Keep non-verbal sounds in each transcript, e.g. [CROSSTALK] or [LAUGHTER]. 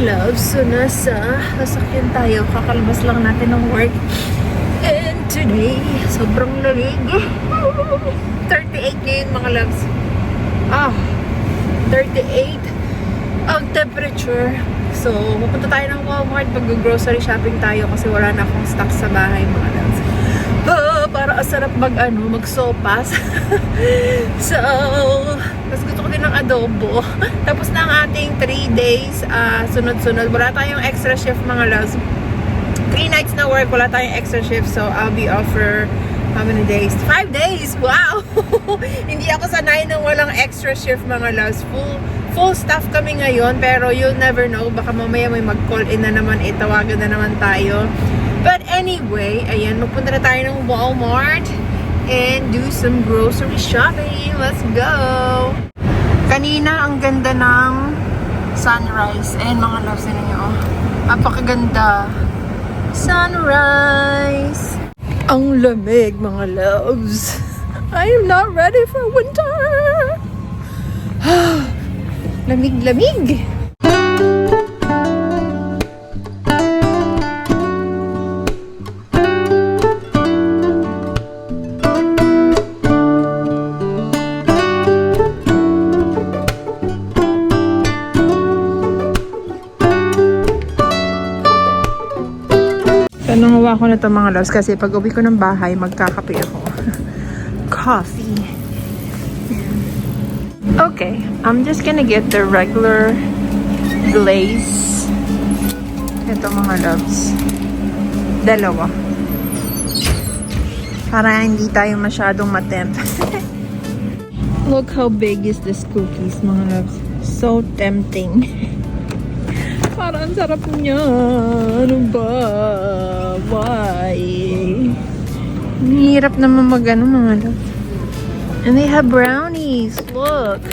love. So, nasa sasakyan tayo. Kakalabas lang natin ng work. And today, sobrang lamig. 38 ngayon mga loves. Ah, 38 ang temperature. So, pupunta tayo ng Walmart. Mag-grocery shopping tayo kasi wala na akong stock sa bahay mga loves. Asarap mag ano, magsopas. [LAUGHS] so, tapos gusto ko din ng adobo. [LAUGHS] Tapos na ang ating 3 days ah, sunod-sunod. Wala tayong extra shift mga loves. 3 nights na work, wala tayong extra shift. So, I'll be off for how many days? 5 days! Wow! [LAUGHS] Hindi ako sanay ng walang extra shift mga loves. Full full staff kami ngayon pero you'll never know baka mamaya may mag-call in na naman itawagan na naman tayo but anyway ayan magpunta na tayo ng Walmart and do some grocery shopping. Let's go! Kanina ang ganda ng sunrise and mga loves na ninyo. Oh. napakaganda. Sunrise! Ang lamig mga loves. [LAUGHS] I am not ready for winter! [SIGHS] Lamig-lamig. Nangawa ko na ito mga loves kasi pag uwi ko ng bahay, magkakape ako. [LAUGHS] Coffee. Okay, I'm just gonna get the regular glaze. Ito mga loves. Dalawa. Para hindi tayo masyadong matempt. [LAUGHS] Look how big is this cookies, mga loves. So tempting. [LAUGHS] Parang sarap niya. Ano ba? Why? Ang Hirap naman mag ano, mga loves. And they have brownies. Look.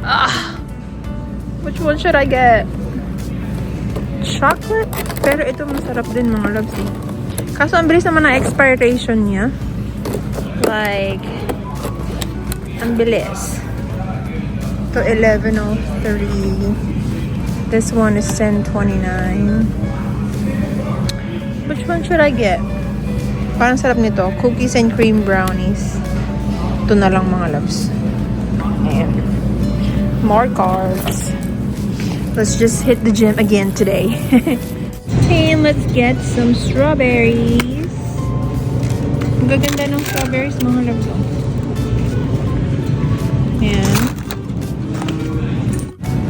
Ah. Which one should I get? Chocolate? Pero ito masarap din mga loves eh. Kaso ang bilis naman ng expiration niya. Like, ang bilis. To 11.03. This one is 10.29. Which one should I get? Parang sarap nito. Cookies and cream brownies. Ito na lang mga loves. Ayan. More cards. Let's just hit the gym again today. [LAUGHS] and let's get some strawberries. Ang gaganda ng strawberries mga loves.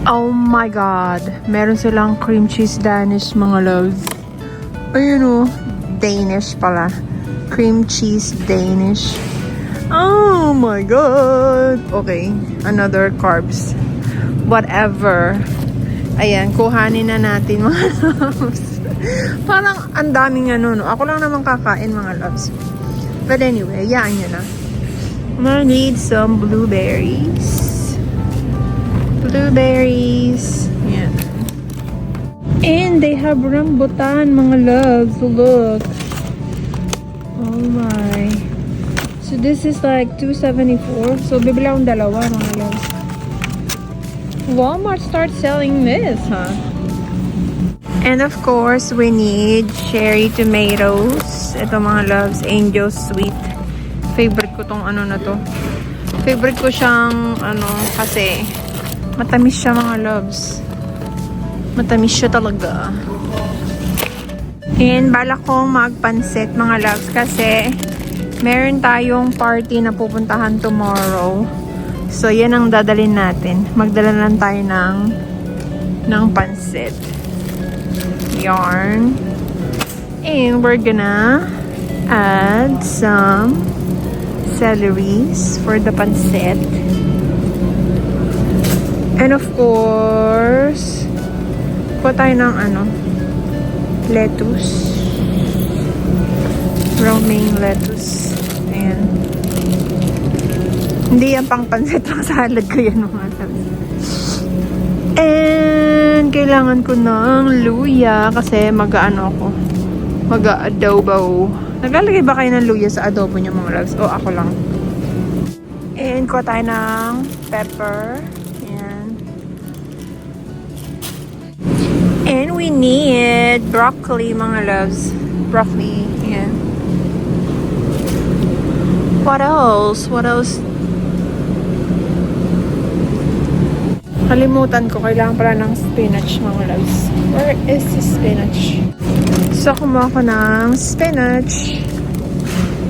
Oh my god. Meron silang cream cheese Danish mga loves. Ayun oh. Danish pala. Cream cheese Danish. Oh my god. Okay. Another carbs. Whatever. Ayan. Kuhanin na natin [LAUGHS] mga loves. Parang ang daming ano no. Ako lang naman kakain mga loves. But anyway, yaan nyo na. I'm gonna need some blueberries. Blueberries. Yan. And they have rambutan, mga loves. Look. Oh my. So this is like 274. So bibili akong dalawa, mga loves. Walmart starts selling this, huh? And of course, we need cherry tomatoes. Ito mga loves, angel sweet. Favorite ko tong ano na to. Favorite ko siyang ano kasi matamis siya mga loves. Matamis siya talaga. And balak kong magpansit mga loves kasi meron tayong party na pupuntahan tomorrow. So yan ang dadalhin natin. Magdala lang tayo ng ng pansit. Yarn. And we're gonna add some celeries for the pancit. And of course, kuha tayo ng ano, lettuce. Romaine lettuce. Ayan. Hindi yan pang pancit, pang [LAUGHS] salad ko yan mga sabi. And kailangan ko ng luya kasi mag-ano ako. Mag-adobo. Naglalagay ba kayo ng luya sa adobo niyo mga loves? O ako lang. And kuha tayo ng pepper. We need broccoli, mga loves. Broccoli, yeah. What else? What else? Kalimutan ko, kailangan pala ng spinach, mga loves. Where is the spinach? So, kumuha ko ng spinach.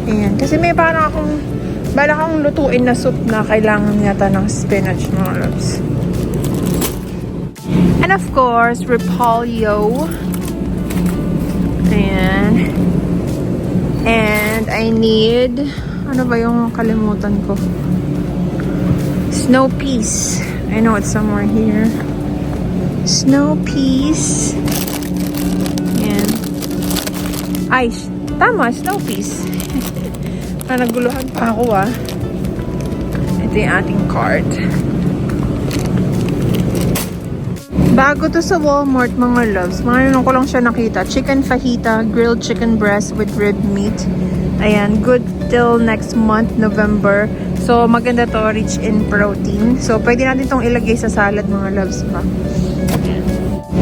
Ayan. Kasi may parang akong, bala akong lutuin na soup na kailangan yata ng spinach, mga loves. And of course, repolyo. Ayan. And I need, ano ba yung kalimutan ko? Snow peas. I know it's somewhere here. Snow peas. Ayan. Ay, tama, snow peas. [LAUGHS] na naguluhan pa ako ah. Ito yung ating cart. Bago to sa Walmart, mga loves. Mga ko lang siya nakita. Chicken fajita, grilled chicken breast with rib meat. Ayan, good till next month, November. So, maganda to, rich in protein. So, pwede natin itong ilagay sa salad, mga loves pa.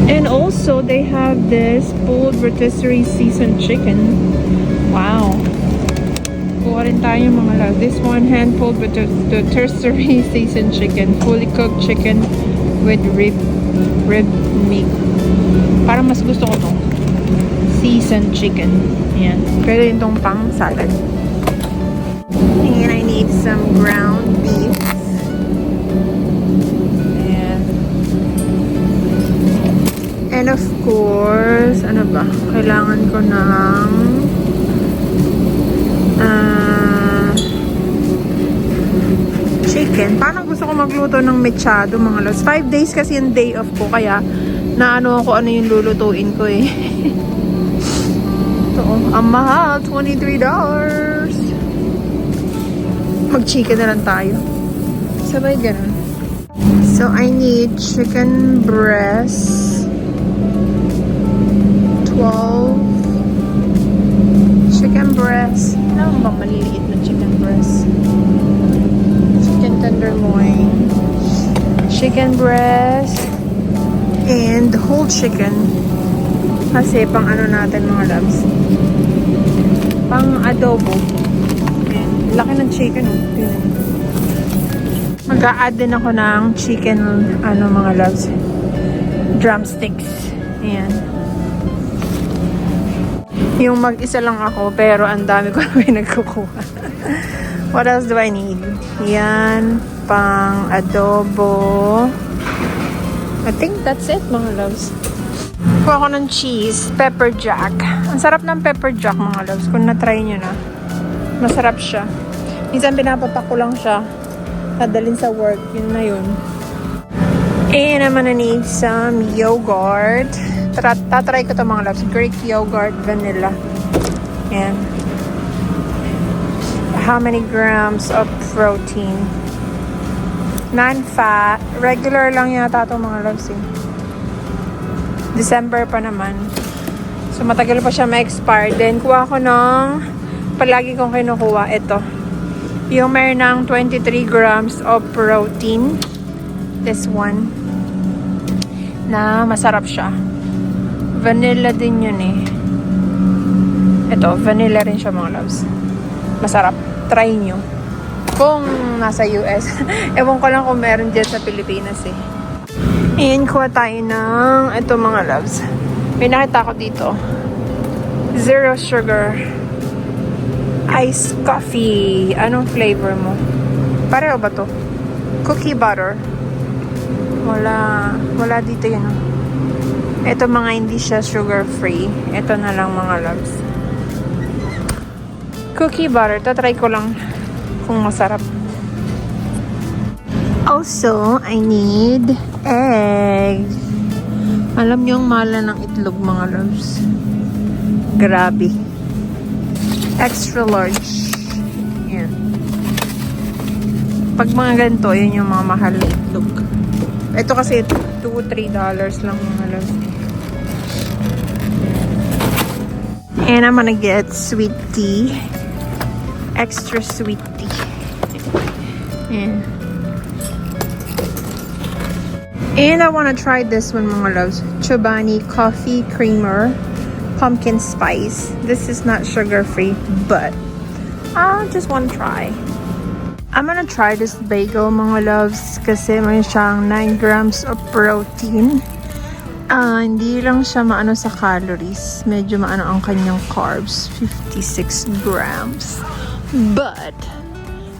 And also, they have this pulled rotisserie seasoned chicken. Wow. Kuha tayo mga loves. This one, hand-pulled rotisserie [LAUGHS] seasoned chicken. Fully cooked chicken with rib rib meat. Parang mas gusto ko to. Seasoned chicken. Ayan. Pwede rin tong pang salad. And I need some ground beef. Ayan. And of course, ano ba? Kailangan ko ng ah chicken. Parang gusto ko magluto ng mechado mga lods. Five days kasi yung day off ko. Kaya naano ako ano yung lulutuin ko eh. [LAUGHS] Ito oh. Ang mahal. $23. Mag-chicken na lang tayo. Sabay ganun. So, I need chicken breast. 12. Chicken breast. Ano ba maliliit na chicken breast? Tenderloin, chicken breast, and whole chicken. Kasi pang ano natin mga loves. Pang adobo. Ayan. Laki ng chicken oh. Mag-a-add din ako ng chicken, ano mga loves, drumsticks. Ayan. Yung mag-isa lang ako, pero ang dami ko [LAUGHS] na pinagkukuha. What else do I need? Yan, pang adobo. I think that's it, mga loves. Kuha ko ng cheese, pepper jack. Ang sarap ng pepper jack, mga loves. Kung na-try nyo na. Masarap siya. Minsan pinapapak ko lang siya. Padalin sa work. Yun na yun. And I'm gonna need some yogurt. Tara, tatry ko to mga loves. Greek yogurt, vanilla. Yan how many grams of protein. Non-fat. Regular lang yata ito mga loves eh. December pa naman. So matagal pa siya ma-expire. Then kuha ko ng palagi kong kinukuha. Ito. Yung meron ng 23 grams of protein. This one. Na masarap siya. Vanilla din yun eh. Ito, vanilla rin siya mga loves. Masarap try nyo. Kung nasa US. [LAUGHS] Ewan ko lang kung meron dyan sa Pilipinas eh. Ayan, kuha tayo ng ito mga loves. May nakita ko dito. Zero sugar. Iced coffee. Anong flavor mo? Pareho ba to? Cookie butter. Wala. Wala dito yun. Oh. Ito mga hindi siya sugar free. Ito na lang mga loves cookie butter. Tatry ko lang kung masarap. Also, I need egg. Alam niyo yung mala ng itlog mga loves. Grabe. Extra large. Yan. Pag mga ganito, yun yung mga mahal na itlog. Ito kasi 2-3 dollars lang mga loves. And I'm gonna get sweet tea extra sweet tea. Yeah. And I want to try this one, mga loves. Chobani Coffee Creamer Pumpkin Spice. This is not sugar-free, but I just want to try. I'm gonna try this bagel, mga loves, kasi may siyang 9 grams of protein. Ah, hindi lang siya maano sa calories. Medyo maano ang kanyang carbs. 56 grams. But,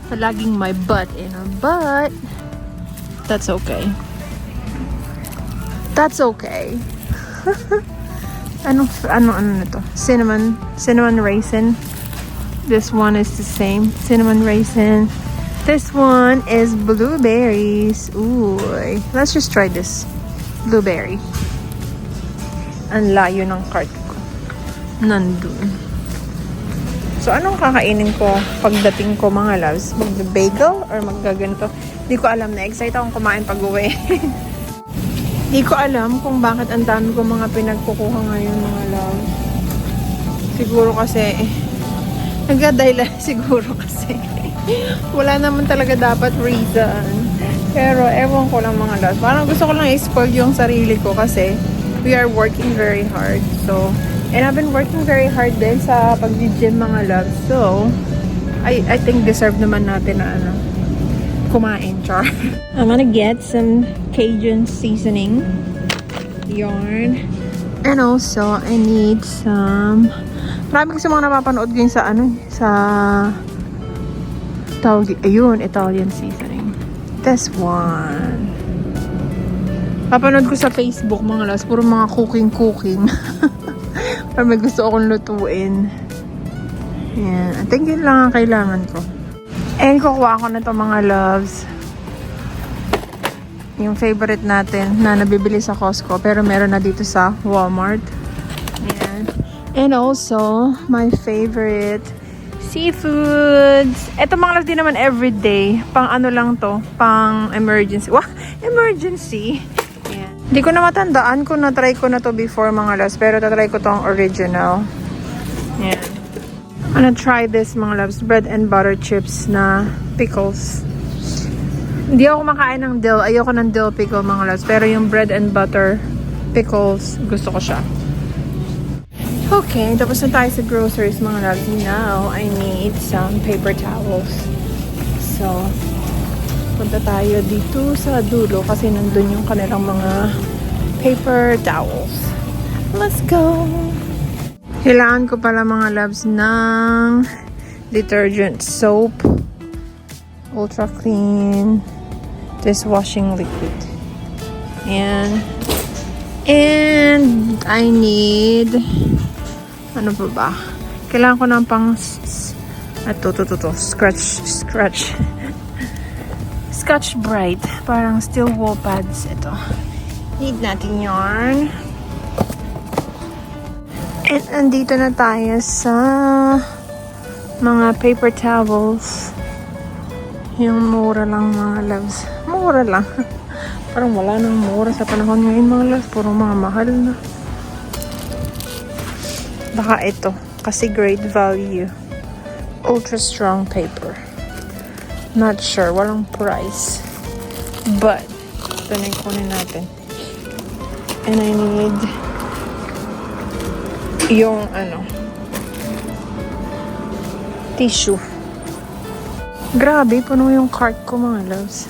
palaging my butt in a butt. that's okay. That's okay. [LAUGHS] Ano, ano na to? Cinnamon, cinnamon raisin. This one is the same. Cinnamon raisin. This one is blueberries. Ooh, let's just try this. Blueberry. Ang layo ng cart ko. Nandun. So, anong kakainin ko pagdating ko mga loves? Mag-bagel or maggaganito? Hindi ko alam na. Excited akong kumain pag uwi. [LAUGHS] Hindi ko alam kung bakit ang dami ko mga pinagkukuha ngayon mga loves. Siguro kasi, [LAUGHS] nagdadahilan [LAUGHS] siguro kasi. Wala naman talaga dapat reason. Pero, ewan ko lang mga loves. Parang gusto ko lang i-spoil yung sarili ko kasi we are working very hard. So, and I've been working very hard din sa pag-gym mga loves. So, I, I think deserve naman natin na ano, kumain, char. [LAUGHS] I'm gonna get some Cajun seasoning. Yarn. And also, I need some... Marami kasi mga napapanood yun sa ano, sa... Tawag, ayun, Italian seasoning. This one. Papanood ko sa Facebook mga las, puro mga cooking-cooking. [LAUGHS] Pero may gusto akong lutuin. Yan. I think yun lang ang kailangan ko. And kukuha ko na to mga loves. Yung favorite natin na nabibili sa Costco pero meron na dito sa Walmart. Yan. And also, my favorite seafoods. Ito mga loves, di naman everyday. Pang ano lang to. Pang emergency. Wah! Emergency! Hindi ko na matandaan kung na-try ko na to before mga loves. Pero tatry ko tong original. Yan. I'm gonna try this mga loves. Bread and butter chips na pickles. Hindi ako kumakain ng dill. Ayoko ng dill pickle mga loves. Pero yung bread and butter pickles, gusto ko siya. Okay, tapos na tayo sa groceries mga loves. Now, I need some paper towels. So, punta tayo dito sa dulo kasi nandun yung kanilang mga paper towels. Let's go! Kailangan ko pala mga loves ng detergent soap, ultra clean, dishwashing liquid. And, and I need, ano pa ba? Kailangan ko ng pang, ato, to, to, to, scratch, scratch. Scotch Brite. Parang steel wool pads ito. Need natin yarn. And andito na tayo sa mga paper towels. Yung mura lang mga loves. Mura lang. [LAUGHS] Parang wala nang mura sa panahon ngayon mga loves. Puro mga mahal na. Baka ito. Kasi great value. Ultra strong paper. Not sure. Walang price. But, ito na yung kunin natin. And I need yung ano tissue. Grabe, puno yung cart ko mga loves.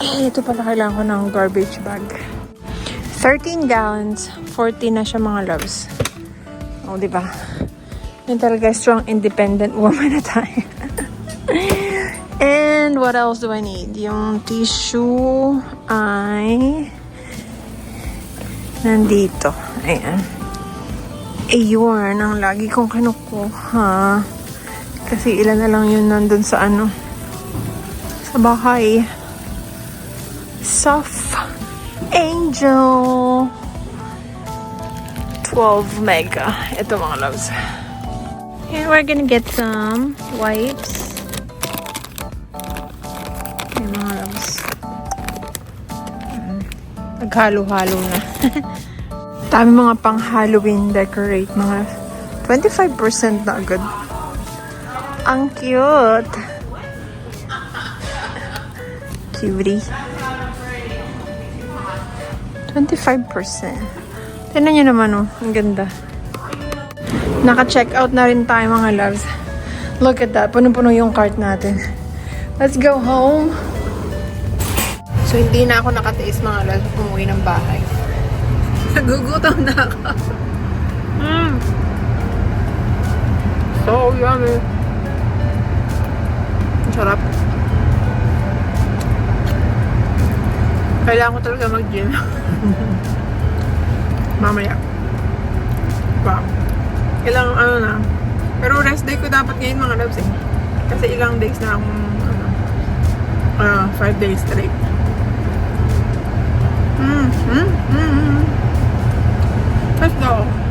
Eh, ito pala kailangan ko ng garbage bag. 13 gallons, 40 na siya mga loves. Oh, di ba? Yun talaga, strong, independent woman na tayo. And what else do I need? Yung tissue ay nandito. Ayan. Ayun, ang lagi kong kinukuha. Kasi ilan na lang yun nandun sa ano. Sa bahay. Soft Angel. 12 mega. Ito mga loves. And we're gonna get some wipes. Naghalo-halo na. [LAUGHS] Dami mga pang Halloween decorate. Mga 25% na agad. Ang cute. Cutie. 25%. Tignan nyo naman oh. Ang ganda. Naka-check out na rin tayo mga loves. Look at that. Puno-puno yung cart natin. Let's go home. So, hindi na ako nakatiis mga loves umuwi ng bahay. [LAUGHS] Nagugutom na ako. Mm. So yummy. Ang sarap. Kailangan ko talaga mag-gym. [LAUGHS] Mamaya. Wow. Ilang ano na. Pero rest day ko dapat ngayon mga loves eh. Kasi ilang days na akong ano, ah, five days straight. Mm, mm, mm, mm. Let's go.